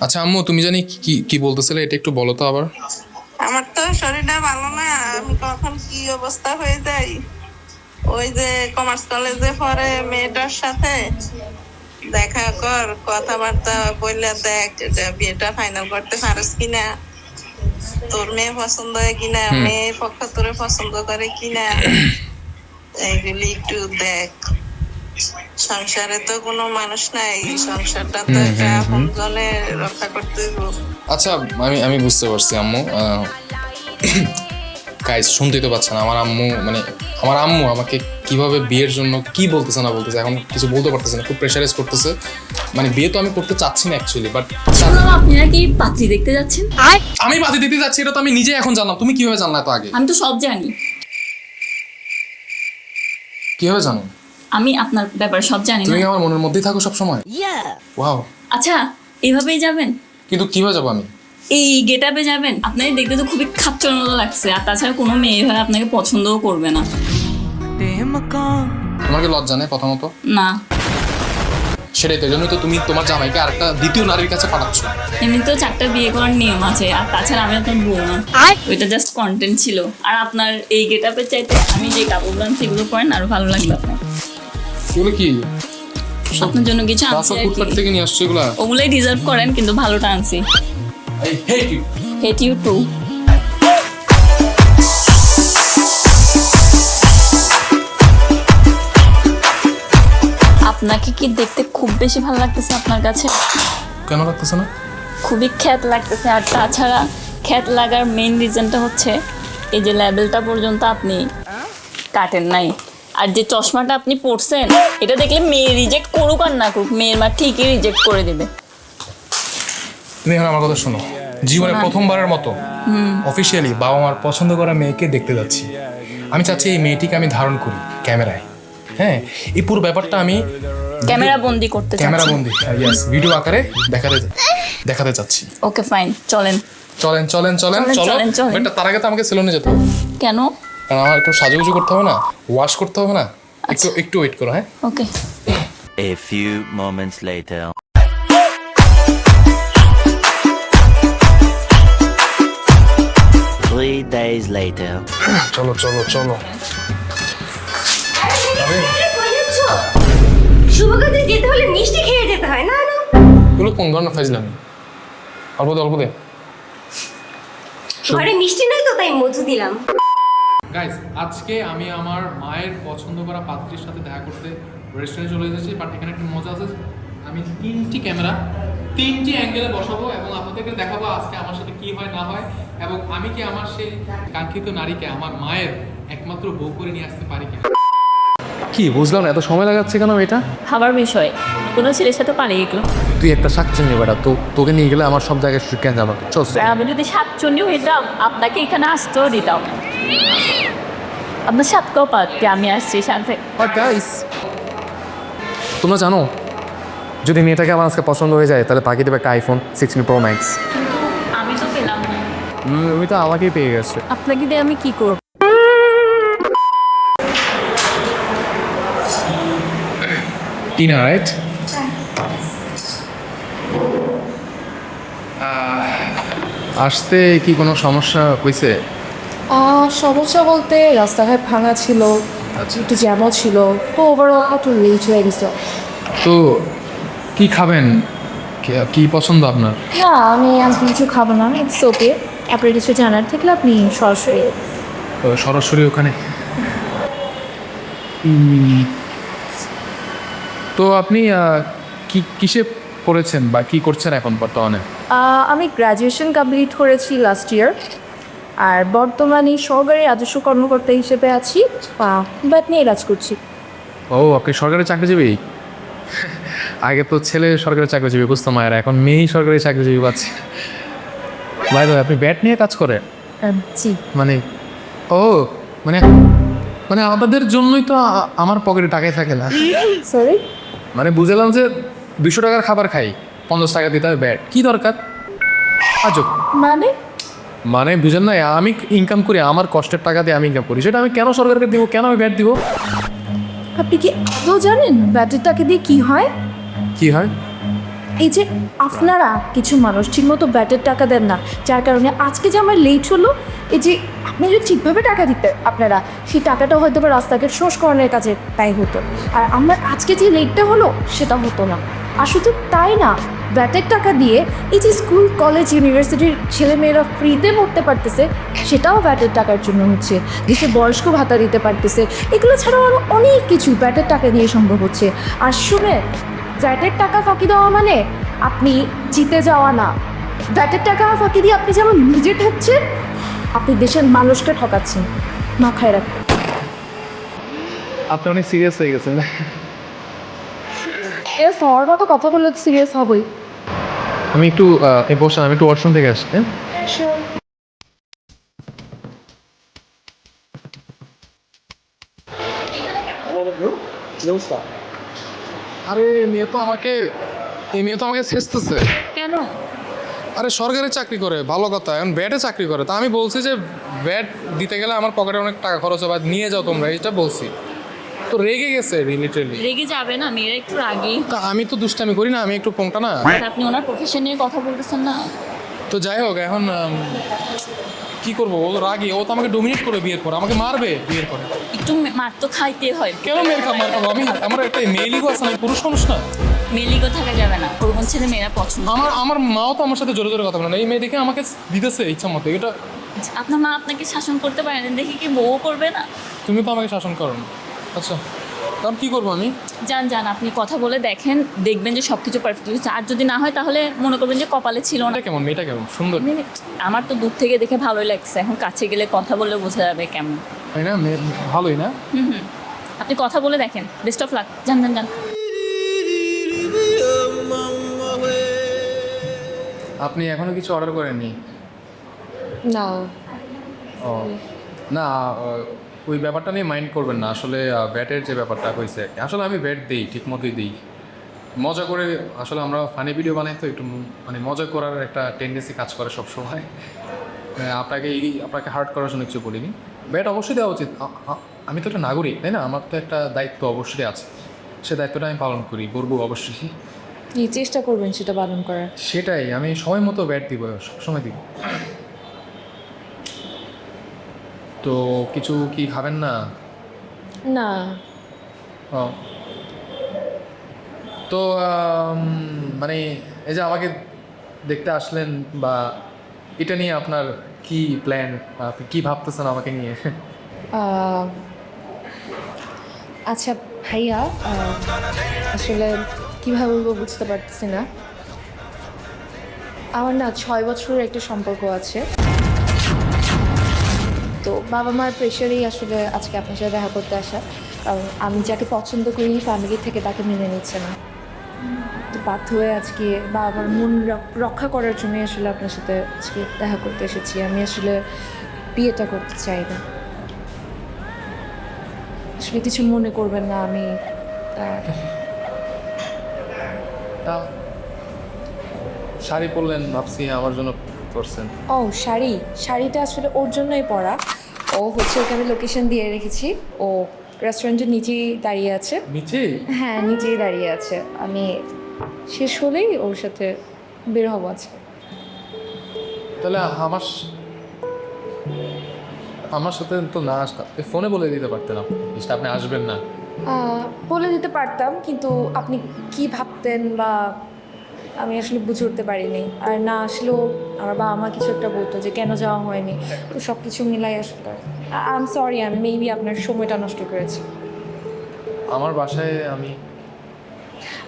আচ্ছা আম্মু তুমি জানি কি কি বলতেছিলে এটা একটু বলো তো আবার। আমার তো শরীরটা ভালো না আমি কখন কি অবস্থা হয়ে যাই। ওই যে কমার্স কলেজে পড়ে মেয়েটার সাথে। দেখা কর কথাবার্তা বললে দেখ বিয়েটা ফাইনাল করতে পারিস কিনা তোর মেয়ে পছন্দ হয় কিনা মেয়ে পক্ষ তোরে পছন্দ করে কিনা এইগুলি একটু দেখ। সংসারে তো কোনো মানুষ নাই সংসারটা তো একটা রক্ষা করতে আচ্ছা আমি আমি বুঝতে পারছি আম্মু। গাইস শুনতেই তো পাচ্ছেন আমার আম্মু মানে আমার আম্মু আমাকে কীভাবে বিয়ের জন্য কি বলতেছে না বলতেছে এখন কিছু বলতে পারতেছে না খুব প্রেশারাইজ করতেছে। মানে বিয়ে তো আমি করতে চাচ্ছি না অ্যাকচুয়ালি বাট শুনলাম আপনি নাকি পাত্রী দেখতে যাচ্ছেন? আমি বাধা দিতে যাচ্ছি এটা তো আমি নিজে এখন জানলাম তুমি কীভাবে জানলা তো আগে? আমি তো সব জানি। কীভাবে জানো? আমি আপনার ব্যাপারে সব জানি তুমি না আমার মনের মধ্যেই থাকো সব সময় ওয়াও আচ্ছা এভাবেই যাবেন? কিন্তু কীভাবে যাব আমি? এই গেট আপে যাবেন? আপনাকে দেখতে তো খুবই খাচ্চর মতো লাগছে আর তাছাড়া কোনো মেয়ে হয় আপনাকে পছন্দও করবে না। তোমার কি লজ্জা নেই প্রথমত? না। সেটাই তো জন্যই তো তুমি তোমার জামাইকে আরেকটা দ্বিতীয় নারীর কাছে পাঠাচ্ছ। এমনিতেও চারটা বিয়ে করার নিয়ম আছে আর তাছাড়া আমি আপনার বউ না। ওইটা জাস্ট কন্টেন্ট ছিল। আর আপনার এই গেট আপের চাইতে আমি যে কাপড়গুলো আনছি এগুলো পরেন আরও ভালো লাগবে আপনার। এগুলো কি? আপনার জন্য কিছু আনছি থেকে নিয়ে আসছো এগুলা? ওগুলোই ডিজার্ভ করেন কিন্তু ভালোটা আনছি। I hate you hate you too আপনাকে কি দেখতে খুব বেশি ভালো লাগতেছে আপনার কাছে? কেন লাগতেছে না? খুবই খ্যাত লাগতেছে। আর তাছাড়া খ্যাত লাগার মেইন রিজনটা হচ্ছে এই যে লেভেলটা পর্যন্ত আপনি কাটেন নাই। আর যে চশমাটা আপনি পরছেন এটা দেখলে মেয়ে রিজেক্ট করুক আর না করুক মেয়ের মা ঠিকই রিজেক্ট করে দেবে। তুমি এখন আমার কথা শোনো। জীবনে প্রথমবারের মতো অফিসিয়ালি বাবা মার পছন্দ করা মেয়েকে দেখতে যাচ্ছি। আমি চাচ্ছি এই মেয়েটিকে আমি ধারণ করি ক্যামেরায়। হ্যাঁ এই পুরো ব্যাপারটা আমি ক্যামেরা বন্দি করতে ক্যামেরা বন্দি ইয়েস ভিডিও আকারে দেখাতে দেখাতে চাচ্ছি। ওকে ফাইন চলেন। চলেন চলেন চলেন চলেন, চলো। চলেন, চলেন। তার আগে তো আমাকে সেলুনে যেতে হবে। কেন? কারণ আমার একটু সাজুগুজু করতে হবে না? ওয়াশ করতে হবে না? একটু একটু ওয়েট করো হ্যাঁ? ওকে A few moments later. Three days later. চলো চলো চলো। শুভ কাজে যেতে হলে মিষ্টি খেয়ে যেতে হয় না না? এগুলো কোন ধরনের ফাইজলামি? অল্প দে অল্প দে। ঘরে মিষ্টি নাই তো তাই মধু দিলাম। গাইস আজকে আমি আমার মায়ের পছন্দ করা পাত্রীর সাথে দেখা করতে রেস্টুরেন্টে চলে এসেছি বাট এখানে একটা মজা আছে। আমি তিনটি ক্যামেরা তিনটি অ্যাঙ্গেলে বসাবো এবং আপনাদেরকে দেখাবো আজকে আমার সাথে কি হয় না হয়। এবং আমি কি আমার সেই কাঙ্ক্ষিত নারীকে আমার মায়ের একমাত্র বউ করে নিয়ে আসতে পারি কিনা? কি বুঝলাম না এত সময় লাগাচ্ছে কেন এটা? খাবার বিষয় কোনো ছেলের সাথে পালিয়ে গেলো। তুই একটা সাকচেন বেটা তো তোকে নিয়ে গেলে আমার সব জায়গায় যাব চল। আমি যদি সাতচন্ডী হইতাম আপনাকে এখানে আসতেও দিতাম। আপনার সাত কপাতে আমি আসছি সাথে গাইস তোমরা জানো যদি মেয়েটাকে আমার আজকে পছন্দ হয়ে যায় তাহলে তাকে দেবে একটা আইফোন সিক্সটিন প্রো ম্যাক্স আমি তো পেলাম না। তো আমাকেই পেয়ে গেছে। আপনাকে দিয়ে আমি কি করব? টিনা রাইট আসতে কি কোনো সমস্যা হয়েছে সমস্যা বলতে রাস্তাঘাট ভাঙা ছিল একটু জ্যামও ছিল তো ওভারঅল একটু লেট হয়ে গেছে। তো কি খাবেন? কি- পছন্দ আপনার? না আমি আজকে কিছু খাব না ইটস ওকে আপনার কিছু জানার থাকলে আপনি সরাসরি সরাসরি ওখানে। তো আপনি কি কিসে পড়েছেন বা কি করছেন এখন বর্তমানে? আমি গ্র্যাজুয়েশন কমপ্লিট করেছি লাস্ট ইয়ার আর বর্তমানে সরকারি রাজস্ব কর্মকর্তা হিসেবে আছি বাট নিয়ে কাজ করছি। ও আপনি সরকারি চাকরিজীবী? আগে তো ছেলে সরকারি চাকরিজীবী বুঝতাম আর এখন মেয়েই সরকারি চাকরিজীবী পাচ্ছি। ভাই ভাই আপনি ব্যাট নিয়ে কাজ করেন? জি। মানে ও মানে মানে আমাদের জন্যই তো আমার পকেটে টাকাই থাকে না। সরি মানে বুঝলাম যে দুশো টাকার খাবার খাই পঞ্চাশ টাকা দিতে হবে ব্যাট। কি দরকার? আজব। মানে? মানে বুঝেন না আমি ইনকাম করি আমার কষ্টের টাকা দিয়ে আমি ইনকাম করি। সেটা আমি কেন সরকারকে দিব কেন আমি ব্যাট দিব? আপনি কি আদৌ জানেন ব্যাটের ব্যাটারিটাকে দিয়ে কি হয়? কি হয়? এই যে আপনারা কিছু মানুষ ঠিকমতো ব্যাটের টাকা দেন না যার কারণে আজকে যে আমার লেট হলো এই যে আপনি যদি ঠিকভাবে টাকা দিতে আপনারা সেই টাকাটা হয়তো বা রাস্তাকে সংস্করণের কাজে ব্যয় হতো। আর আমার আজকে যে লেটটা হলো সেটা হতো না। আর শুধু তাই না ব্যাটের টাকা দিয়ে এই যে স্কুল, কলেজ, ইউনিভার্সিটির ছেলেমেয়েরা ফ্রিতে পড়তে পারতেছে, সেটাও ব্যাটের টাকার জন্য হচ্ছে। দেশে বয়স্ক ভাতা দিতে পারতেছে। এগুলো ছাড়াও আরও অনেক কিছু ব্যাটের টাকা দিয়ে সম্ভব হচ্ছে। আর শুনে, ব্যাটের টাকা ফাঁকি দেওয়া মানে আপনি জিতে যাওয়া না। ব্যাটের টাকা ফাঁকি দিয়ে আপনি যেমন নিজে ঠকছেন, আপনি দেশের মানুষকে ঠকাচ্ছেন। মাথায় রাখবেন। আপনি অনেক সিরিয়াস হয়ে গেছেন। এস হওয়ার মতো কথা বললে সিরিয়াস হবেই। আমি একটু এই বসে আমি একটু ওয়াশরুম থেকে আসছি হ্যাঁ? আরে মেয়ে তো আমাকে এই মেয়ে তো আমাকে শেষতেছে কেন? আরে সরকারি চাকরি করে ভালো কথা। এখন ব্যাটে চাকরি করে। তা আমি বলছি যে ব্যাট দিতে গেলে আমার পকেটে অনেক টাকা খরচ হবে নিয়ে যাও তোমরা এটা বলছি। তো রেগে গেছে লিটারেলি রেগে যাবে না মেয়েরা একটু রাগি। তা আমি তো দুষ্টামি করি না আমি একটু পোংটা না। আপনি ওনার প্রফেশন নিয়ে কথা বলতেছেন না। তো যাই হোক এখন কি করব? ও রাগি ও তো আমাকে ডোমিনেট করে বিয়ের পর আমাকে মারবে বিয়ের পরে। একটু মার তো খাইতে হয়। কেন মেয়ের খাব মার খাব আমি আমার একটা মেয়েলিগো আছে না পুরুষ মানুষ না? মেলিগো থাকা যাবে না কোন ছেলে মেয়েরা পছন্দ আমার আমার মাও তো আমার সাথে জোরে জোরে কথা বলে না। এই মেয়ে দেখে আমাকে দিতেছে ইচ্ছা মতো এটা আপনার মা আপনাকে শাসন করতে পারেন দেখি কি বউ করবে না? তুমি তো আমাকে শাসন করো না। আচ্ছা কারণ কি করব আমি? যান যান আপনি কথা বলে দেখেন দেখবেন যে সব কিছু পারফেক্ট হচ্ছে আর যদি না হয় তাহলে মনে করবেন যে কপালে ছিল না। কেমন? মেয়েটা কেমন? সুন্দর? মানে আমার তো দূর থেকে দেখে ভালোই লাগছে। এখন কাছে গেলে কথা বললে বোঝা যাবে কেমন। তাই না? মেয়ে ভালোই না? হুম আপনি কথা বলে দেখেন। বেস্ট অফ লাক যান যান যান। আপনি এখনও কিছু অর্ডার করেননি? না। ও। না ওই ব্যাপারটা নিয়ে মাইন্ড করবেন না। আসলে ব্যাটের যে ব্যাপারটা হয়েছে আসলে আমি ব্যাট দিই ঠিক মতোই দিই। মজা করে আসলে আমরা ফানি ভিডিও বানাই তো একটু মানে মজা করার একটা টেন্ডেন্সি কাজ করে সব সময় আপনাকে এই আপনাকে হার্ট করার জন্য কিছু বলিনি। ব্যাট অবশ্যই দেওয়া উচিত। আমি তো একটা নাগরিক তাই না? আমার তো একটা দায়িত্ব অবশ্যই আছে। সে দায়িত্বটা আমি পালন করি করব অবশ্যই। চেষ্টা করবেন সেটা পালন করার। সেটাই আমি সময় মতো ব্যাট দিব সবসময় দিব। তো কিছু কি খাবেন না? না। ও। তো মানে এই যে আমাকে দেখতে আসলেন বা এটা নিয়ে আপনার কি প্ল্যান আপনি কি ভাবতেছেন আমাকে নিয়ে? আচ্ছা ভাইয়া আসলে কীভাবে বলব বুঝতে পারতেছি না। আমার না ছয় বছরের একটা সম্পর্ক আছে। তো বাবা মার প্রেশারেই আসলে আজকে আপনার সাথে দেখা করতে আসা। কারণ আমি যাকে পছন্দ করি ফ্যামিলি থেকে তাকে মেনে নিচ্ছে না। তো বাধ্য হয়ে আজকে বাবা মার মন রক- রক্ষা করার জন্যই আসলে আপনার সাথে আজকে দেখা করতে এসেছি। আমি আসলে বিয়েটা করতে চাই না। আসলে কিছু মনে করবেন না আমি। শাড়ি পরলেন ভাবছি, আমার জন্য করছেন ও শাড়ি? শাড়িটা আসলে ওর জন্যই পরা। ও হচ্ছে ওকে আমি লোকেশন দিয়ে রেখেছি। ও রেস্টুরেন্টের নিচেই দাঁড়িয়ে আছে। নিচে হ্যাঁ নিচেই দাঁড়িয়ে আছে। আমি শেষ হলেই ওর সাথে বের হব আজকে। তাহলে আমার আমার সাথে তো না আসতাম ফোনে বলে দিতে পারতেন আপনি। আপনি আসবেন না। বলে দিতে পারতাম কিন্তু আপনি কি ভাবতেন বা আমি আসলে বুঝে উঠতে পারিনি। আর না আসলেও আমার বাবা মা কিছু একটা বলতো যে কেন যাওয়া হয়নি। তো সব কিছু মিলাই আসলে আই এম সরি আমি মেবি আপনার সময়টা নষ্ট করেছি। আমার বাসায় আমি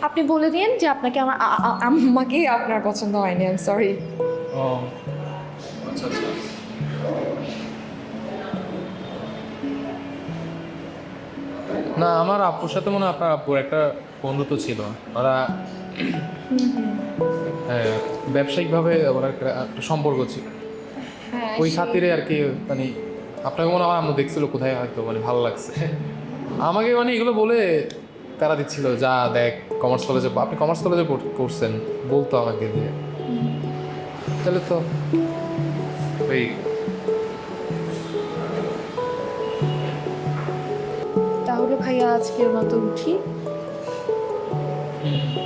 আপনি বলে দিন যে আপনাকে আমার আ- আ- আম্মাকে আপনার পছন্দ হয়নি আই এম সরি ও। আচ্ছা আচ্ছা না আমার আপুর সাথে মনে হয় আপনার আপুর একটা বন্ধুত্ব ছিল। ওরা ব্যবসায়িকভাবে ওরা একটা একটা সম্পর্ক ছিল। হ্যাঁ ওই খাতিরে আর কি মানে আপনাকে মনে হয় আমরা দেখছিল কোথায় হয়তো মানে ভালো লাগছে। আমাকে মানে এগুলো বলে তারা দিচ্ছিল যা দেখ কমার্স কলেজে আপনি কমার্স কলেজে করছেন বলতো আমাকে দিয়ে তাহলে তো ওই তাহলে ভাইয়া আজকের মতো উঠি।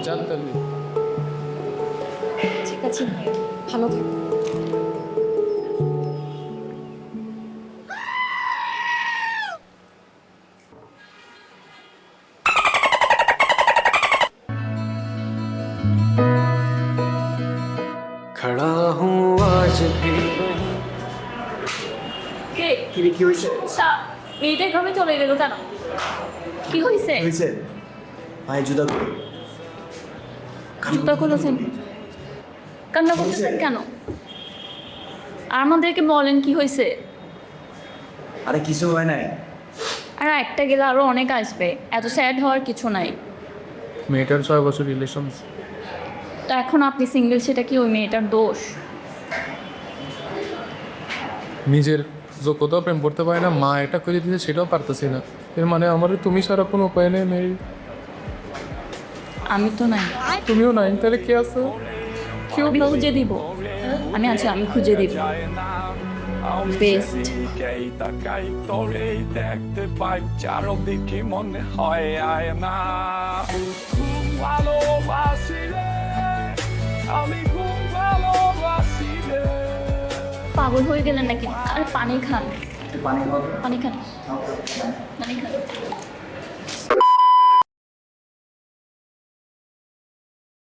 জানতেন আছি ভালো থাকো खड़ा हूँ आज भी কে কি রে, কি হয়েছে সা মেয়েটা এভাবে চলে গেল কেন কি হয়েছে হয়েছে পায়ে জুতা করে জুতা খুলেছেন কান্না করতেছেন কেন? আর আমাদেরকে বলেন কি হয়েছে? আরে কিছু হয় নাই। আর একটা গেলে আরও অনেক আসবে। এত স্যাড হওয়ার কিছু নাই। মেয়েটার ছয় বছর রিলেশন তো এখন আপনি সিঙ্গেল সেটা কি ওই মেয়েটার দোষ? নিজের যোগ্যতাও প্রেম করতে পারে না মা এটা করে দিতে সেটাও পারতেছি না। এর মানে আমার তুমি ছাড়া কোনো উপায় নেই মেরি আমি তো নাই। তুমিও নাই তাহলে কে আছো? কেউ খুঁজে দিব। আমি আছি আমি খুঁজে দিব। বেস্ট তাকাই তোরেই দেখতে পাই চারদিকে মনে হয় আয় না খুব ভালোবাসি আমি খুব ভালোবাসি পাগল হয়ে গেলেন নাকি? আর পানি খান। পানি খান। পানি খান।